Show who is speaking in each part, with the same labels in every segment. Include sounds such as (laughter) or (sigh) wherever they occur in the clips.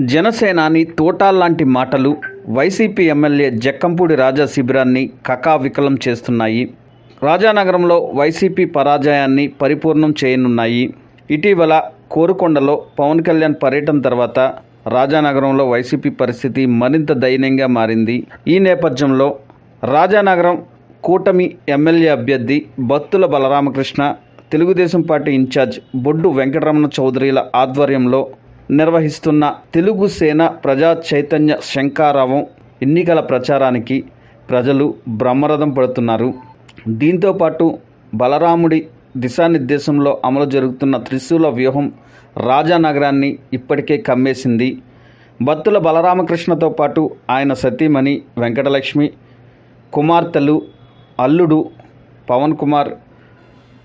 Speaker 1: జనసేనాని తోటాల్లాంటి మాటలు YCP MLA Jakkampudi రాజా శిబిరాన్ని కకావికలం చేస్తున్నాయి. రాజానగరంలో వైసీపీ పరాజయాన్ని పరిపూర్ణం చేయనున్నాయి. ఇటీవల కోరుకొండలో పవన్ కళ్యాణ్ పర్యటన తర్వాత రాజానగరంలో వైసీపీ పరిస్థితి మరింత దయనీయంగా మారింది. ఈ నేపథ్యంలో రాజానగరం కూటమి ఎమ్మెల్యే అభ్యర్థి బత్తుల బలరామకృష్ణ తెలుగుదేశం పార్టీ ఇన్ఛార్జ్ బొడ్డు వెంకటరమణ చౌదరిల ఆధ్వర్యంలో నిర్వహిస్తున్న తెలుగు సేన ప్రజా చైతన్య శంకారావం ఎన్నికల ప్రచారానికి ప్రజలు బ్రహ్మరథం పడుతున్నారు. దీంతోపాటు బలరాముడి దిశానిర్దేశంలో అమలు జరుగుతున్న త్రిశూల వ్యూహం రాజానగరాన్ని ఇప్పటికే కమ్మేసింది. భక్తుల బలరామకృష్ణతో పాటు ఆయన సతీమణి వెంకటలక్ష్మి కుమార్తెలు అల్లుడు పవన్ కుమార్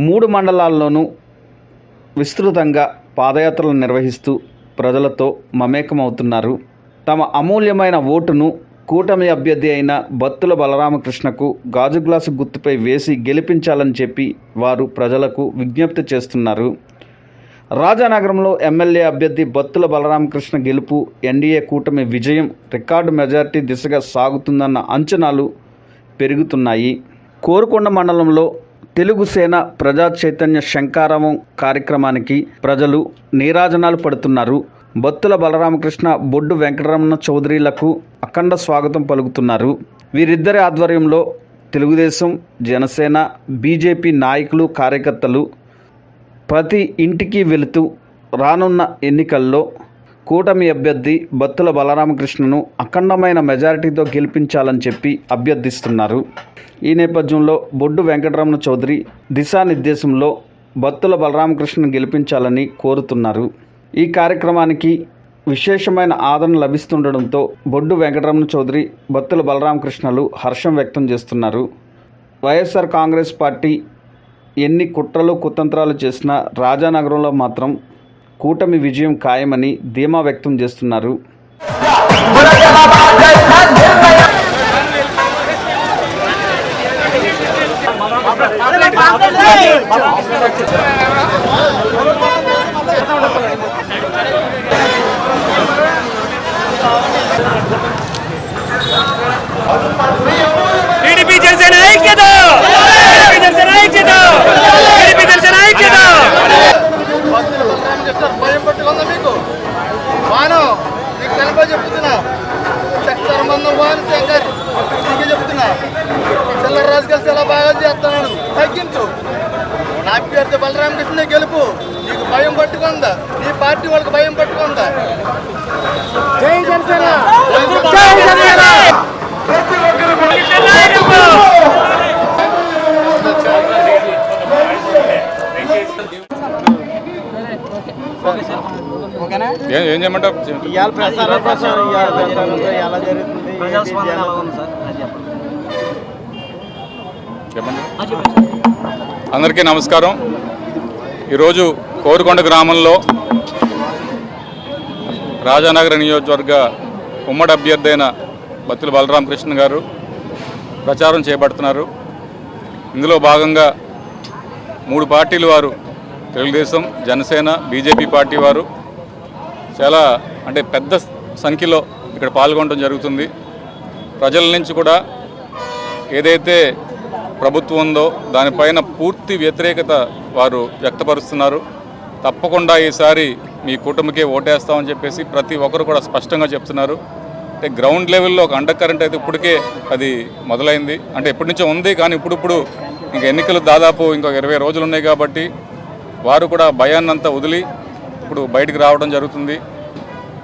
Speaker 1: మూడు మండలాల్లోనూ విస్తృతంగా పాదయాత్రలు నిర్వహిస్తూ ప్రజలతో మమేకమవుతున్నారు. తమ అమూల్యమైన ఓటును కూటమి అభ్యర్థి అయిన బత్తుల బలరామకృష్ణకు గాజు గ్లాసు గుర్తుపై వేసి గెలిపించాలని చెప్పి వారు ప్రజలకు విజ్ఞప్తి చేస్తున్నారు. రాజానగరంలో ఎమ్మెల్యే అభ్యర్థి బత్తుల బలరామకృష్ణ గెలుపు ఎన్డీఏ కూటమి విజయం రికార్డు మెజార్టీ దిశగా సాగుతుందన్న అంచనాలు పెరుగుతున్నాయి. కోరుకొండ మండలంలో తెలుగు సేన ప్రజా చైతన్య శంకారావం కార్యక్రమానికి ప్రజలు నీరాజనాలు పడుతున్నారు. బొత్తుల బలరామకృష్ణ బొడ్డు వెంకటరమణ చౌదరిలకు అఖండ స్వాగతం పలుకుతున్నారు. వీరిద్దరి ఆధ్వర్యంలో తెలుగుదేశం జనసేన బీజేపీ నాయకులు కార్యకర్తలు ప్రతి ఇంటికి వెళుతూ రానున్న ఎన్నికల్లో కూటమి అభ్యర్థి బత్తుల బలరామకృష్ణను అఖండమైన మెజారిటీతో గెలిపించాలని చెప్పి అభ్యర్థిస్తున్నారు. ఈ నేపథ్యంలో బొడ్డు వెంకటరమణ చౌదరి దిశానిర్దేశంలో బత్తుల బలరామకృష్ణను గెలిపించాలని కోరుతున్నారు. ఈ కార్యక్రమానికి విశేషమైన ఆదరణ లభిస్తుండడంతో బొడ్డు వెంకటరమణ చౌదరి బత్తుల బలరామకృష్ణలు హర్షం వ్యక్తం చేస్తున్నారు. వైఎస్ఆర్ కాంగ్రెస్ పార్టీ ఎన్ని కుట్రలు కుతంత్రాలు చేసినా రాజానగరంలో మాత్రం కూటమి విజయం ఖాయమని ధీమా వ్యక్తం చేస్తున్నారు.
Speaker 2: టీడీపీ జనసేన ఐక్యత టీడీపీ జనసేన ఐక్యత టీడీపీ జనసేన ఐక్యత
Speaker 3: భయం పట్టుకుందా మీకు వాను నీకు తెలుపా చెప్తున్నా. చక్కెర మందం వాను శంకర్. నీకే చెప్తున్నా. చిల్లర రాజు కలిసి ఎలా బాగా చేస్తున్నాను తగ్గించు. నా అభ్యర్థి బలరామకృష్ణ గెలుపు. నీకు భయం పట్టుకుందా? నీ పార్టీ వాళ్ళకి భయం పట్టుకుందా? జై జనసేన! జై జనసేన!
Speaker 4: ఏం ఏం చేయమంటావు?
Speaker 3: ఇవాళ ప్రసార ప్రసారం ఇవాళ ఎలా జరుగుతుంది?
Speaker 2: చెప్పండి.
Speaker 4: అందరికీ నమస్కారం. ఈరోజు కోరుకొండ గ్రామంలో రాజానగర నియోజకవర్గ ఉమ్మడి అభ్యర్థి అయిన బత్తుల బలరామకృష్ణ గారు ప్రచారం చేపడుతున్నారు. ఇందులో భాగంగా మూడు పార్టీలు వారు తెలుగుదేశం జనసేన బీజేపీ పార్టీ వారు చాలా అంటే పెద్ద సంఖ్యలో ఇక్కడ పాల్గొనడం జరుగుతుంది. ప్రజల నుంచి కూడా ఏదైతే ప్రభుత్వం ఉందో దానిపైన పూర్తి వ్యతిరేకత వారు వ్యక్తపరుస్తున్నారు. తప్పకుండా ఈసారి మీ కూటమికే ఓటేస్తామని చెప్పేసి ప్రతి ఒక్కరు కూడా స్పష్టంగా చెప్తున్నారు. అంటే గ్రౌండ్ లెవెల్లో ఒక అండర్ కరెంట్ అయితే ఇప్పటికే అది మొదలైంది. అంటే ఎప్పటి నుంచో ఉంది కానీ ఇప్పుడిప్పుడు ఇంక ఎన్నికలు దాదాపు ఇంకొక ఇరవై రోజులు ఉన్నాయి కాబట్టి వారు కూడా భయాన్నంతా వదిలి ఇప్పుడు బయటికి రావడం జరుగుతుంది.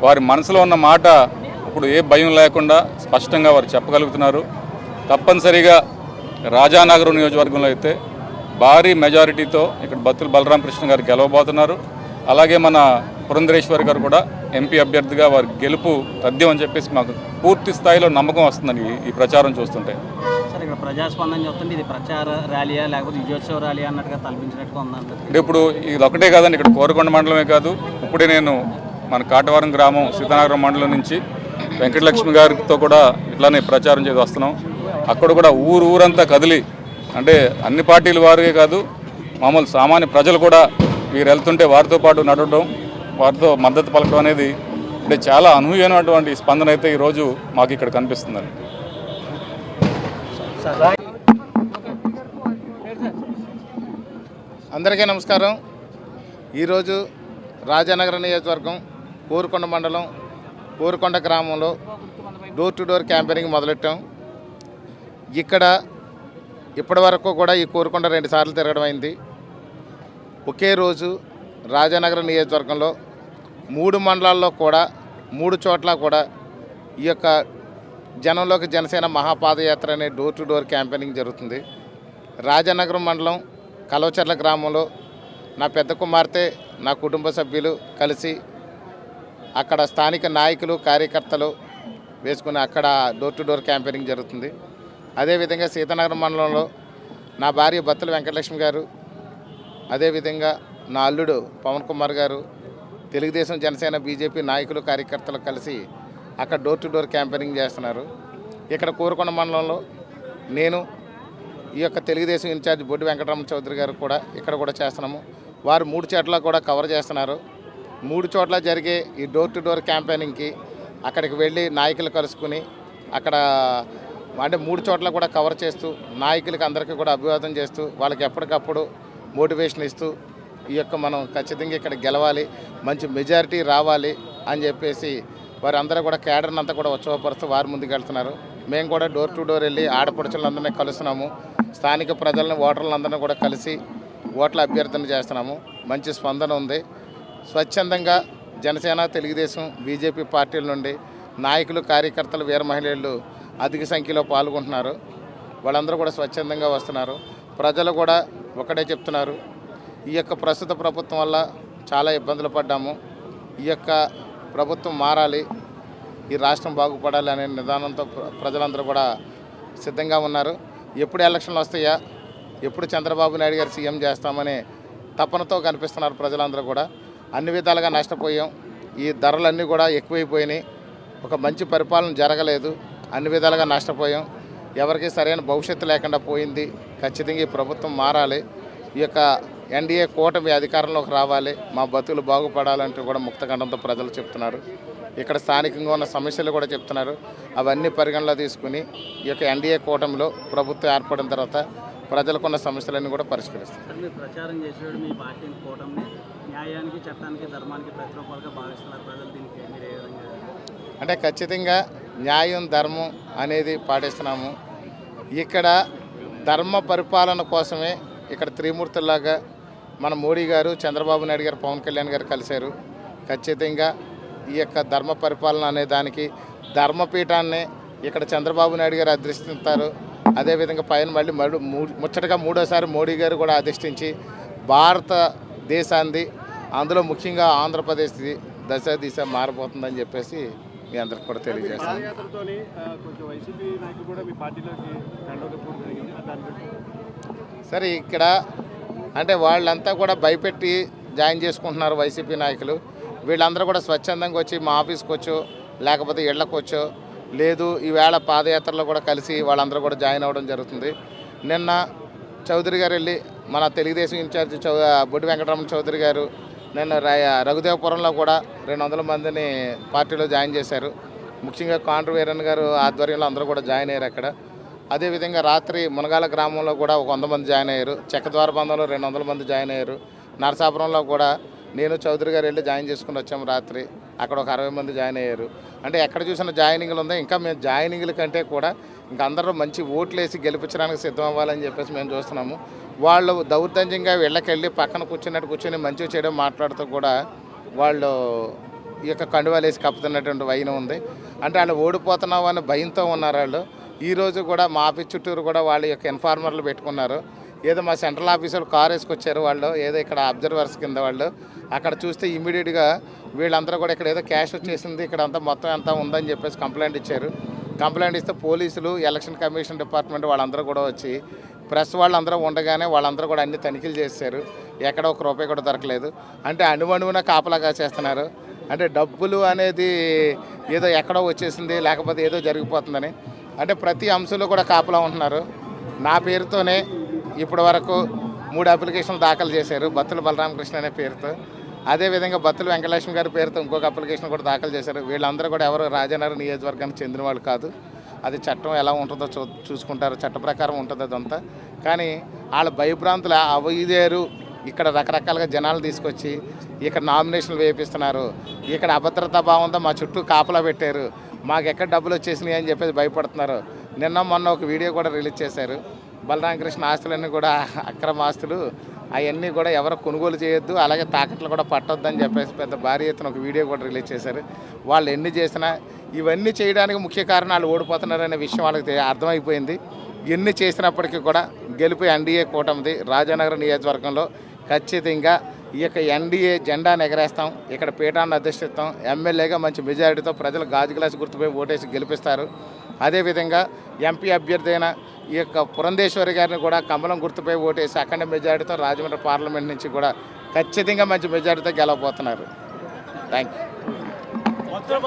Speaker 4: వారి మనసులో ఉన్న మాట ఇప్పుడు ఏ భయం లేకుండా స్పష్టంగా వారు చెప్పగలుగుతున్నారు. తప్పనిసరిగా రాజానగరం నియోజకవర్గంలో అయితే భారీ మెజారిటీతో ఇక్కడ బత్తుల బలరామకృష్ణ గారు గెలవబోతున్నారు. అలాగే మన పురంధరేశ్వర్ గారు కూడా ఎంపీ అభ్యర్థిగా వారి గెలుపు తథ్యం అని చెప్పేసి మాకు పూర్తి స్థాయిలో నమ్మకం వస్తుందని ఈ- ఈ ప్రచారం చూస్తుంటే.
Speaker 2: సార్ ఇక్కడ ప్రజాస్పందన చూస్తుంటే ఇది ప్రచార ర్యాలీయా? లేకపోతే విజయోత్సవ ర్యాలీ అన్నట్టుగా తలపించినట్టుగా ఉందంటారు
Speaker 4: అంటే ఇప్పుడు ఇది ఒకటే కాదండి ఇక్కడ కోరకొండ మండలమే కాదు. ఇప్పుడే నేను మన కాటవరం గ్రామం సీతానగరం మండలం నుంచి వెంకటలక్ష్మి గారితో కూడా ఇట్లానే ప్రచారం చేసి వస్తున్నాం. అక్కడ కూడా ఊరు ఊరంతా కదిలి అంటే అన్ని పార్టీల వారే కాదు మామూలు సామాన్య ప్రజలు కూడా వీరు వెళ్తుంటే వారితో పాటు నడవడం వారితో మద్దతు పలకడం అనేది అంటే చాలా అనూహ్యమైనటువంటి స్పందన అయితే ఈరోజు మాకు ఇక్కడ కనిపిస్తుందండి.
Speaker 5: అందరికీ నమస్కారం. ఈరోజు రాజానగర నియోజకవర్గం కోరుకొండ మండలం కోరుకొండ గ్రామంలో డోర్ టు డోర్ క్యాంపెయినింగ్ మొదలెట్టాం. ఇక్కడ ఇప్పటి వరకు కూడా ఈ కోరుకొండ రెండు సార్లు తిరగడం అయింది. ఒకే రోజు రాజానగర నియోజకవర్గంలో మూడు మండలాల్లో కూడా మూడు చోట్ల కూడా ఈ యొక్క జనంలోకి జనసేన మహాపాదయాత్ర అనే డోర్ టు డోర్ క్యాంపెయినింగ్ జరుగుతుంది. రాజానగరం మండలం కలవచర్ల గ్రామంలో నా పెద్ద కుమార్తె నా కుటుంబ సభ్యులు కలిసి అక్కడ స్థానిక నాయకులు కార్యకర్తలు వేసుకుని అక్కడ డోర్ టు డోర్ క్యాంపెయినింగ్ జరుగుతుంది. అదేవిధంగా సీతానగరం మండలంలో నా భార్య బత్తుల వెంకటలక్ష్మి గారు అదేవిధంగా నా అల్లుడు పవన్ కుమార్ గారు తెలుగుదేశం జనసేన బీజేపీ నాయకులు కార్యకర్తలు కలిసి అక్కడ డోర్ టు డోర్ క్యాంపెయినింగ్ చేస్తున్నారు. ఇక్కడ కోరుకొండ మండలంలో నేను ఈ యొక్క తెలుగుదేశం ఇన్ఛార్జ్ బొడ్డు వెంకటరమణ చౌదరి గారు కూడా ఇక్కడ కూడా చేస్తున్నాము. వారు మూడు చోట్ల కూడా కవర్ చేస్తున్నారు. మూడు చోట్ల జరిగే ఈ డోర్ టు డోర్ క్యాంపెయినింగ్కి అక్కడికి వెళ్ళి నాయకులు కలుసుకుని అక్కడ అంటే మూడు చోట్ల కూడా కవర్ చేస్తూ నాయకులకి అందరికీ కూడా అభివాదం చేస్తూ వాళ్ళకి ఎప్పటికప్పుడు మోటివేషన్ ఇస్తూ ఈ యొక్క మనం ఖచ్చితంగా ఇక్కడ గెలవాలి మంచి మెజారిటీ రావాలి అని చెప్పేసి వారందరూ కూడా కేడర్ని అంతా కూడా ఉత్సవపరుస్తూ వారు ముందుకు వెళ్తున్నారు. మేము కూడా డోర్ టు డోర్ వెళ్ళి ఆడపడుచులందరినీ కలుస్తున్నాము. స్థానిక ప్రజలను ఓటర్లందరినీ కూడా కలిసి ఓట్ల అభ్యర్థన చేస్తున్నాము. మంచి స్పందన ఉంది. స్వచ్ఛందంగా జనసేన తెలుగుదేశం బీజేపీ పార్టీల నుండి నాయకులు కార్యకర్తలు వీర మహిళలు అధిక సంఖ్యలో పాల్గొంటున్నారు. వాళ్ళందరూ కూడా స్వచ్ఛందంగా వస్తున్నారు. ప్రజలు కూడా ఒకటే చెప్తున్నారు. ఈ యొక్క ప్రస్తుత ప్రభుత్వం వల్ల చాలా ఇబ్బందులు పడ్డాము. ఈ యొక్క ప్రభుత్వం మారాలి ఈ రాష్ట్రం బాగుపడాలి అనే నిదానంతో ప్ర- ప్రజలందరూ కూడా సిద్ధంగా ఉన్నారు. ఎప్పుడు ఎలక్షన్లు వస్తాయా? ఎప్పుడు చంద్రబాబు నాయుడు గారు సీఎం చేస్తామనే తపనతో కనిపిస్తున్నారు ప్రజలందరూ కూడా. అన్ని విధాలుగా నష్టపోయాం. ఈ ధరలన్నీ కూడా ఎక్కువైపోయినాయి. ఒక మంచి పరిపాలన జరగలేదు. అన్ని విధాలుగా నష్టపోయాం. ఎవరికి సరైన భవిష్యత్తు లేకుండా పోయింది. ఖచ్చితంగా ఈ ప్రభుత్వం మారాలి. ఈ యొక్క ఎన్డీఏ కూటమి అధికారంలోకి రావాలి మా బతుకులు బాగుపడాలంటూ కూడా ముక్తఖండంతో ప్రజలు చెప్తున్నారు. ఇక్కడ స్థానికంగా ఉన్న సమస్యలు కూడా చెప్తున్నారు. అవన్నీ పరిగణలో తీసుకుని ఈ యొక్క ఎన్డీఏ కూటమిలో ప్రభుత్వం ఏర్పడిన తర్వాత ప్రజలకున్న సమస్యలన్నీ కూడా పరిష్కరిస్తారు.
Speaker 2: సార్ మీరు ప్రచారం చేసేవాడు మీ పార్టీ కూటమిని. న్యాయానికి చట్టానికి ధర్మానికి ప్రతిరూపాలుగా భావిస్తున్నారు ప్రజలు. దీనికి మీరు ఏ విధంగా
Speaker 5: అంటే ఖచ్చితంగా న్యాయం ధర్మం అనేది పాటిస్తున్నాము. ఇక్కడ ధర్మ పరిపాలన కోసమే ఇక్కడ త్రిమూర్తుల్లాగా మన మోడీ గారు చంద్రబాబు నాయుడు గారు పవన్ కళ్యాణ్ గారు కలిశారు. ఖచ్చితంగా ఈ యొక్క ధర్మ పరిపాలన అనే దానికి ధర్మపీఠాన్ని ఇక్కడ చంద్రబాబు నాయుడు గారు అధిష్టిస్తారు. అదేవిధంగా పైన మళ్ళీ మడు మూ- ముచ్చటగా మూడోసారి మోడీ గారు కూడా అధిష్ఠించి భారతదేశాన్ని అందులో ముఖ్యంగా ఆంధ్రప్రదేశ్ది దశ దిశ మారిపోతుందని చెప్పేసి మీ అందరికి కూడా తెలియజేస్తాను సరే ఇక్కడ అంటే వాళ్ళంతా కూడా భయపెట్టి జాయిన్ చేసుకుంటున్నారు వైసీపీ నాయకులు. వీళ్ళందరూ కూడా స్వచ్ఛందంగా వచ్చి మా ఆఫీస్కి వచ్చో లేకపోతే ఇళ్ళకు వచ్చో. లేదు ఈవేళ పాదయాత్రలో కూడా కలిసి వాళ్ళందరూ కూడా జాయిన్ అవ్వడం జరుగుతుంది. నిన్న చౌదరి గారు వెళ్ళి మన తెలుగుదేశం ఇన్ఛార్జ్ చౌ బుడ్డి వెంకటరమణ చౌదరి గారు నిన్న రఘుదేవపురంలో కూడా రెండు వందల మందిని పార్టీలో జాయిన్ చేశారు. ముఖ్యంగా కాండ్రు వీరన్ గారు ఆధ్వర్యంలో అందరూ కూడా జాయిన్ అయ్యారు అక్కడ. అదేవిధంగా రాత్రి మునగాల గ్రామంలో కూడా ఒక వంద మంది జాయిన్ అయ్యారు. చెక్కద్వార బంధంలో రెండు వందల మంది జాయిన్ అయ్యారు. నరసాపురంలో కూడా నేను చౌదరి గారు వెళ్ళి జాయిన్ చేసుకుని వచ్చాము రాత్రి. అక్కడ ఒక అరవై మంది జాయిన్ అయ్యారు. అంటే ఎక్కడ చూసిన జాయినింగ్లు ఉందో ఇంకా మేము జాయినింగ్ల కంటే కూడా ఇంకా అందరూ మంచి ఓట్లు వేసి గెలిపించడానికి సిద్ధం అవ్వాలని చెప్పేసి మేము చూస్తున్నాము. వాళ్ళు దౌర్జన్యంగా వెళ్ళకెళ్ళి పక్కన కూర్చున్నట్టు కూర్చొని మంచిగా చేయడం మాట్లాడుతూ కూడా వాళ్ళు ఈ యొక్క కండువాలు వేసి కప్పుతున్నటువంటి వైన ఉంది. అంటే వాళ్ళు ఓడిపోతున్నావు అనే భయంతో ఉన్నారు వాళ్ళు. ఈ రోజు కూడా మా ఆఫీస్ చుట్టూరు కూడా వాళ్ళ యొక్క ఇన్ఫార్మర్లు పెట్టుకున్నారు. ఏదో మా సెంట్రల్ ఆఫీసర్ కార్ వేసుకొచ్చారు వాళ్ళు ఏదో ఇక్కడ అబ్జర్వర్స్ కింద వాళ్ళు. అక్కడ చూస్తే ఇమీడియట్గా వీళ్ళందరూ కూడా ఇక్కడ ఏదో క్యాష్ వచ్చేసింది ఇక్కడ అంతా మొత్తం ఎంత ఉందని చెప్పేసి కంప్లైంట్ ఇచ్చారు. కంప్లైంట్ ఇస్తే పోలీసులు ఎలక్షన్ కమిషన్ డిపార్ట్మెంట్ వాళ్ళందరూ కూడా వచ్చి ప్రెస్ వాళ్ళందరూ ఉండగానే వాళ్ళందరూ కూడా అన్ని తనిఖీలు చేశారు ఎక్కడ ఒక రూపాయి కూడా దొరకలేదు. అంటే అణువణువున కాపలాగా చేస్తున్నారు. అంటే డబ్బులు అనేది ఏదో ఎక్కడో వచ్చేసింది లేకపోతే ఏదో జరిగిపోతుందని. అంటే ప్రతి అంశంలో కూడా కాపలా ఉంటున్నారు. నా పేరుతోనే ఇప్పటి వరకు మూడు అప్లికేషన్లు దాఖలు చేశారు. బత్తుల బలరామకృష్ణ అనే పేరుతో. అదేవిధంగా బత్తుల వెంకటలక్ష్మి గారి పేరుతో ఇంకొక అప్లికేషన్ కూడా దాఖలు చేశారు. వీళ్ళందరూ కూడా ఎవరు రాజనగర్ నియోజకవర్గానికి చెందిన వాళ్ళు కాదు. అది చట్టం ఎలా ఉంటుందో చూ చూసుకుంటారు. చట్ట ప్రకారం ఉంటుంది అదంతా. కానీ వాళ్ళ భయభ్రాంతులు అవైదేరు ఇక్కడ రకరకాలుగా జనాలు తీసుకొచ్చి ఇక్కడ నామినేషన్లు వేపిస్తున్నారు. ఇక్కడ అభద్రతా భావంతో మా చుట్టూ కాపలా పెట్టారు. మాకు ఎక్కడ డబ్బులు వచ్చేసినాయి అని చెప్పేసి భయపడుతున్నారు. నిన్న మొన్న ఒక వీడియో కూడా రిలీజ్ చేశారు. బలరామకృష్ణ ఆస్తులన్నీ కూడా (laughs) అక్రమ ఆస్తులు. అవన్నీ కూడా ఎవరు కొనుగోలు చేయొద్దు అలాగే తాకట్లు కూడా పట్టొద్దు అని చెప్పేసి పెద్ద భారీ ఎత్తున ఒక వీడియో కూడా రిలీజ్ చేశారు. వాళ్ళు ఎన్ని చేసినా ఇవన్నీ చేయడానికి ముఖ్య కారణాలు ఓడిపోతున్నారనే విషయం వాళ్ళకి అర్థమైపోయింది. ఎన్ని చేసినప్పటికీ కూడా గెలుపు ఎన్డీఏ కూటమిది రాజానగరం నియోజకవర్గంలో ఖచ్చితంగా ఈ యొక్క ఎన్డీఏ జెండాను ఎగరేస్తాం ఇక్కడ పీఠాన్ని అధిష్టిస్తాం. ఎమ్మెల్యేగా మంచి మెజారిటీతో ప్రజలు గాజు గ్లాస్ గుర్తుపై ఓటేసి గెలిపిస్తారు. అదేవిధంగా ఎంపీ అభ్యర్థి అయిన ఈ యొక్క పురంధేశ్వరి గారిని కూడా కమలం గుర్తుపై ఓటేసి అఖండ మెజారిటీతో రాజమండ్రి పార్లమెంట్ నుంచి కూడా ఖచ్చితంగా మంచి మెజారిటీతో గెలవబోతున్నారు. Thank you